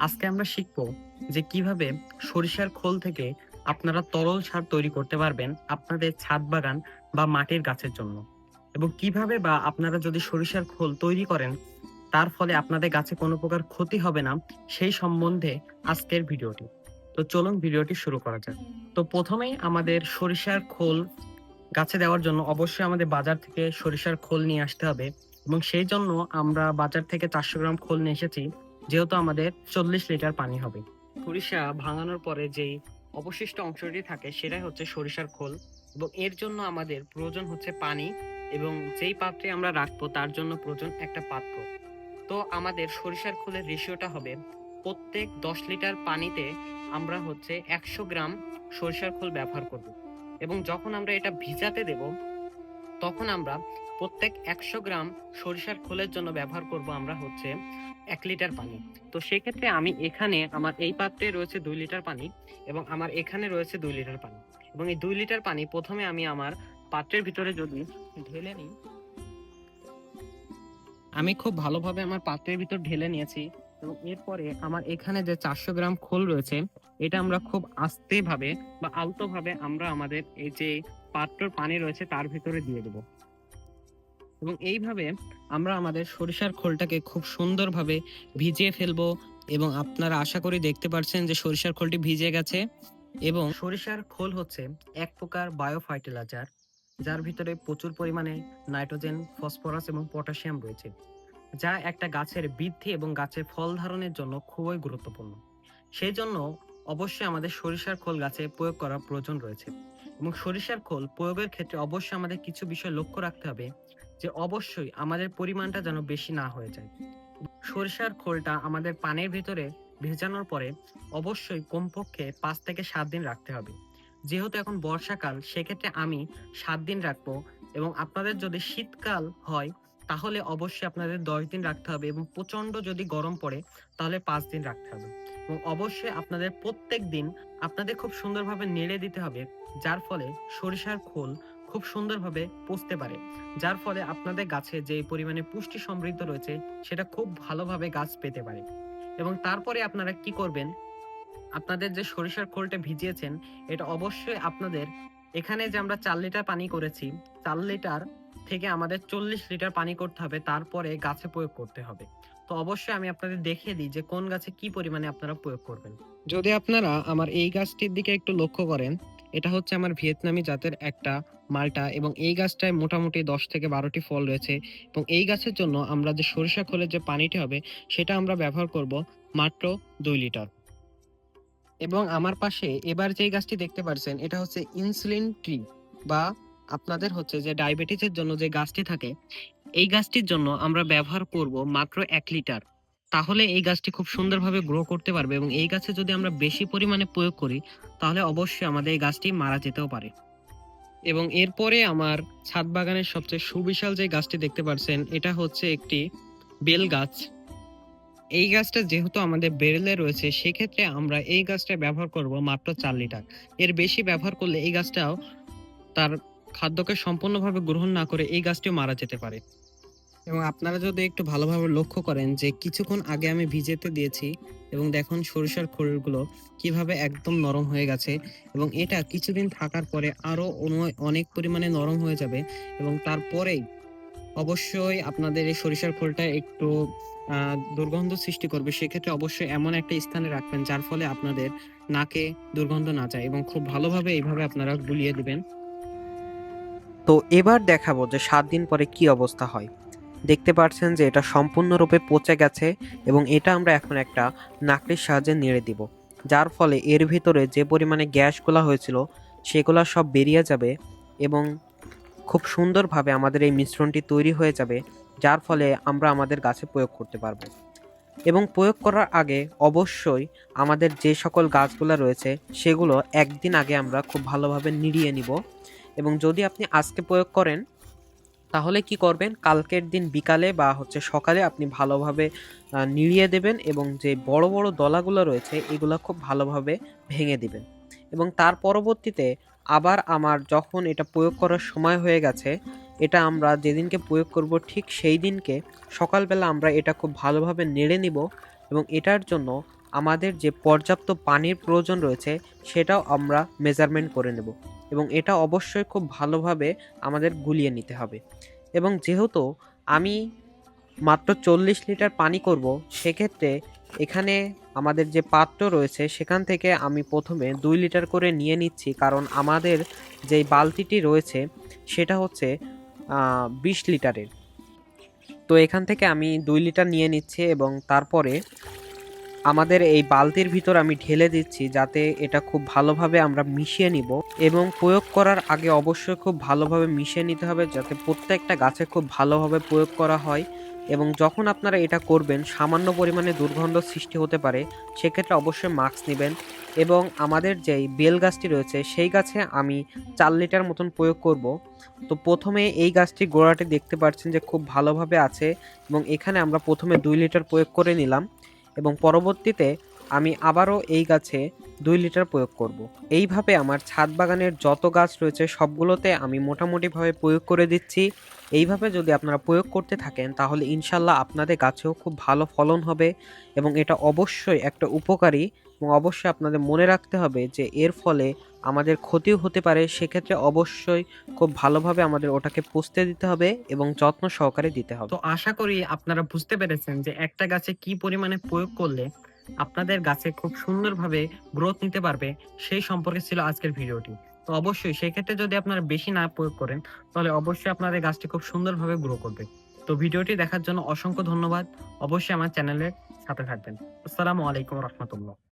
আজকে আমরা শিখব যে কীভাবে সরিষার খোল থেকে আপনারা তরল সার তৈরি করতে পারবেন আপনাদের ছাদ বাগান বা মাটির গাছের জন্য। এবং কীভাবে বা আপনারা যদি সরিষার খোল তৈরি করেন, তার ফলে আপনাদের গাছে কোনো প্রকার ক্ষতি হবে না, সেই সম্বন্ধে আজকের ভিডিওটি। তো চলুন ভিডিওটি শুরু করা যাক। তো প্রথমেই আমাদের সরিষার খোল গাছে দেওয়ার জন্য অবশ্যই আমাদের বাজার থেকে সরিষার খোল নিয়ে আসতে হবে। এবং সেই জন্য আমরা বাজার থেকে চারশো গ্রাম খোল নিয়ে এসেছি। যেহেতু আমাদের চল্লিশ লিটার পানি হবে। সরিষা ভাঙানোর পরে যেই অবশিষ্ট অংশটি থাকে, সেটাই হচ্ছে সরিষার খোল এবং এর জন্য আমাদের প্রয়োজন হচ্ছে পানি এবং যেই পাত্রে আমরা রাখব, তার জন্য প্রয়োজন একটা পাত্র। তো আমাদের সরিষার খোলের রেশিওটা হবে প্রত্যেক দশ লিটার পানিতে আমরা হচ্ছে একশো গ্রাম সরিষার খোল ব্যবহার করব এবং যখন আমরা এটা ভিজাতে দেব তখন আমরা প্রত্যেক একশো গ্রাম সরিষার খোলের জন্য ব্যবহার করব আমরা হচ্ছে এক লিটার পানি। তো সেক্ষেত্রে আমি এখানে আমার এই পাত্রে রয়েছে দুই লিটার পানি এবং আমার এখানে রয়েছে দুই লিটার পানি। এবং এই দুই লিটার পানি প্রথমে আমি আমার পাত্রের ভিতরে যদি ঢেলে নিই, আমি খুব ভালোভাবে আমার পাত্রের ভিতর ঢেলে নিয়েছি। এবং এরপরে আমার এখানে যে চারশো গ্রাম খোল রয়েছে, এটা আমরা খুব আস্তে ভাবে বা আলতো ভাবে আমরা আমাদের এই যে পাত্র পানি রয়েছে তার ভিতরে দিয়ে দেব। এবং এইভাবে আমরা আমাদের সরিষার খোলটাকে খুব সুন্দরভাবে ভিজিয়ে ফেলব এবং আপনারা আশা করি দেখতে পাচ্ছেন যে সরিষার খোলটি ভিজে গেছে এবং সরিষার খোল হচ্ছে এক প্রকার বায়ো ফার্টিলাইজার যার ভিতরে প্রচুর পরিমাণে নাইট্রোজেন, ফসফরাস এবং পটাশিয়াম রয়েছে, যা একটা গাছের বৃদ্ধি এবং গাছের ফল ধারণের জন্য খুবই গুরুত্বপূর্ণ। সেই জন্য অবশ্যই আমাদের সরিষার খোল গাছে প্রয়োগ করার প্রয়োজন রয়েছে। এবং সরিষার খোল প্রয়োগের ক্ষেত্রে অবশ্যই আমাদের কিছু বিষয় লক্ষ্য রাখতে হবে যে অবশ্যই আমাদের পরিমাণটা যেন বেশি না হয়ে যায়। সরিষার খোলটা আমাদের পানের ভিতরে ভেজানোর পরে অবশ্যই কমপক্ষে পাঁচ থেকে সাত দিন রাখতে হবে। যেহেতু এখন বর্ষাকাল, সেক্ষেত্রে আমি সাত দিন রাখব এবং আপনাদের যদি শীতকাল হয় তাহলে অবশ্যই আপনাদের দশ দিন রাখতে হবে এবং প্রচণ্ড যদি গরম পড়ে, তাহলে পাঁচ দিন রাখতে হবে। এবং অবশ্যই আপনাদের প্রত্যেক দিন আপনাদের খুব সুন্দরভাবে নেড়ে দিতে হবে, যার ফলে সরিষার খোল খুব সুন্দরভাবে পচতে পারে। যার ফলে আপনাদের গাছে যে পরিমাণে পুষ্টি সমৃদ্ধ রয়েছে, সেটা খুব ভালোভাবে গাছ পেতে পারে। এবং তারপরে আপনারা কি করবেন, আপনাদের যে সরিষার খোলটা ভিজিয়েছেন, এটা অবশ্যই আপনাদের এখানে যে আমরা চার লিটার পানি করেছি, চার লিটার থেকে আমাদের চল্লিশ লিটার পানি করতে হবে, তারপরে গাছে প্রয়োগ করতে হবে। তো অবশ্যই আমি আপনাদের দেখিয়ে দিই যে কোন গাছে কি পরিমাণে আপনারা প্রয়োগ করবেন। যদি আপনারা আমার এই গাছটির দিকে একটু লক্ষ্য করেন, এটা হচ্ছে আমার ভিয়েতনামি জাতের একটা মালটা এবং এই গাছটায় মোটামুটি দশ থেকে বারোটি ফল রয়েছে এবং এই গাছের জন্য আমরা যে সরিষা খোলের যে পানিটি হবে, সেটা আমরা ব্যবহার করব মাত্র দুই লিটার। এবং আমার পাশে এবার যে গাছটি দেখতে পাচ্ছেন, এটা হচ্ছে ইনসুলিন ট্রি বা আপনাদের হচ্ছে যে ডায়াবেটিসের জন্য যে গাছটি থাকে, এই গাছটির জন্য আমরা ব্যবহার করব মাত্র এক লিটার। তাহলে এই গাছটি খুব সুন্দরভাবে গ্রো করতে পারবে এবং এই গাছে যদি আমরা বেশি পরিমাণে প্রয়োগ করি, তাহলে অবশ্যই আমাদের এই গাছটি মারা যেতেও পারে। এবং এরপরে আমার ছাদ বাগানের সবচেয়ে সুবিশাল যে গাছটি দেখতে পাচ্ছেন এটা হচ্ছে একটি বেল গাছ। এই গাছটা যেহেতু আমাদের বেরেলে রয়েছে, সেক্ষেত্রে আমরা এই গাছটা ব্যবহার করব মাত্র চার লিটার। এর বেশি ব্যবহার করলে এই গাছটাও তার খাদ্যকে সম্পূর্ণভাবে গ্রহণ না করে এই গাছটিও মারা যেতে পারে। এবং আপনারা যদি একটু ভালোভাবে লক্ষ্য করেন যে কিছুক্ষণ আগে আমি ভিজেতে দিয়েছি এবং দেখুন সরিষার খোলগুলো কীভাবে একদম নরম হয়ে গেছে এবং এটা কিছুদিন থাকার পরে আরও অনেক পরিমাণে নরম হয়ে যাবে এবং তারপরেই অবশ্যই আপনাদের এই সরিষার খোলটা একটু দুর্গন্ধ সৃষ্টি করবে। সেক্ষেত্রে অবশ্যই এমন একটা স্থানে রাখবেন যার ফলে আপনাদের নাকে দুর্গন্ধ না যায় এবং খুব ভালোভাবে এইভাবে আপনারা গুলিয়ে দিবেন। তো এবার দেখাবো যে সাত দিন পরে কি অবস্থা হয়। দেখতে পাচ্ছেন যে এটা সম্পূর্ণরূপে পচে গেছে এবং এটা আমরা এখন একটা নাকড়ির সাহায্যে নেড়ে দিব। যার ফলে এর ভিতরে যে পরিমাণে গ্যাসগুলো হয়েছিল, সেগুলো সব বেরিয়ে যাবে এবং খুব সুন্দরভাবে আমাদের এই মিশ্রণটি তৈরি হয়ে যাবে, যার ফলে আমরা আমাদের গাছে প্রয়োগ করতে পারব। এবং প্রয়োগ করার আগে অবশ্যই আমাদের যে সকল গাছগুলো রয়েছে, সেগুলো একদিন আগে আমরা খুব ভালোভাবে নিড়িয়ে নিব। এবং যদি আপনি আজকে প্রয়োগ করেন, তাহলে কি করবেন? কালকের দিন বিকালে বা হচ্ছে সকালে আপনি ভালোভাবে নিড়িয়ে দেবেন এবং যে বড় বড় দলাগুলো রয়েছে, এগুলো খুব ভালোভাবে ভেঙে দিবেন। এবং তার পরবর্তীতে আবার আমার যখন এটা প্রয়োগ করার সময় হয়ে গেছে, এটা আমরা যেদিনকে প্রয়োগ করব ঠিক সেই দিনকে সকালবেলা আমরা এটা খুব ভালোভাবে নেড়ে নিব এবং এটার জন্য আমাদের যে পর্যাপ্ত পানির প্রয়োজন রয়েছে, সেটাও আমরা মেজারমেন্ট করে নেব এবং এটা অবশ্যই খুব ভালোভাবে আমাদের গুলিয়ে নিতে হবে। এবং যেহেতু আমি মাত্র চল্লিশ লিটার পানি করব, সেক্ষেত্রে এখানে আমাদের যে পাত্র রয়েছে, সেখান থেকে আমি প্রথমে দুই লিটার করে নিয়ে নিচ্ছি, কারণ আমাদের যে বালতিটি রয়েছে, সেটা হচ্ছে বিশ লিটারের। তো এখান থেকে আমি দুই লিটার নিয়ে নিচ্ছি এবং তারপরে আমাদের এই বালতির ভিতর আমি ঢেলে দিচ্ছি যাতে এটা খুব ভালোভাবে আমরা মিশিয়ে নিব এবং প্রয়োগ করার আগে অবশ্যই খুব ভালোভাবে মিশিয়ে নিতে হবে যাতে প্রত্যেকটা গাছে খুব ভালোভাবে প্রয়োগ করা হয় এবং যখন আপনারা এটা করবেন, সামান্য পরিমাণে দুর্গন্ধ সৃষ্টি হতে পারে, সেক্ষেত্রে অবশ্যই মাস্ক নেবেন এবং আমাদের যেই বেল গাছটি রয়েছে, সেই গাছে আমি চার লিটার মতন প্রয়োগ করব। তো প্রথমে এই গাছটি গোড়াটি দেখতে পাচ্ছেন যে খুব ভালোভাবে আছে এবং এখানে আমরা প্রথমে দুই লিটার প্রয়োগ করে নিলাম। এবং পরবর্তীতে আমি আবারও এই গাছে দুই লিটার প্রয়োগ করব। এইভাবে আমার ছাদ বাগানের যত গাছ রয়েছে সবগুলোতে আমি মোটামুটিভাবে প্রয়োগ করে দিচ্ছি এইভাবে যদি আপনারা প্রয়োগ করতে থাকেন, তাহলে ইনশাল্লাহ আপনাদের গাছেও খুব ভালো ফলন হবে এবং এটা অবশ্যই একটা উপকারী এবং অবশ্যই আপনাদের মনে রাখতে হবে যে এর ফলে আমাদের ক্ষতিও হতে পারে, সেক্ষেত্রে অবশ্যই খুব ভালোভাবে আমাদের ওটাকে পুষতে দিতে হবে এবং যত্ন সহকারে দিতে হবে। তো আশা করি আপনারা বুঝতে পেরেছেন যে একটা গাছে কি পরিমাণে প্রয়োগ করলে আপনাদের গাছে খুব সুন্দরভাবে গ্রোথ নিতে পারবে, সেই সম্পর্কে ছিল আজকের ভিডিওটি। তো অবশ্যই সেক্ষেত্রে যদি আপনারা বেশি না প্রয়োগ করেন, তাহলে অবশ্যই আপনাদের গাছটি খুব সুন্দরভাবে গ্রো করবে। তো ভিডিওটি দেখার জন্য অসংখ্য ধন্যবাদ। অবশ্যই আমার চ্যানেলের সাথে থাকবেন। আসসালামু আলাইকুম রহমতুল্লাহ।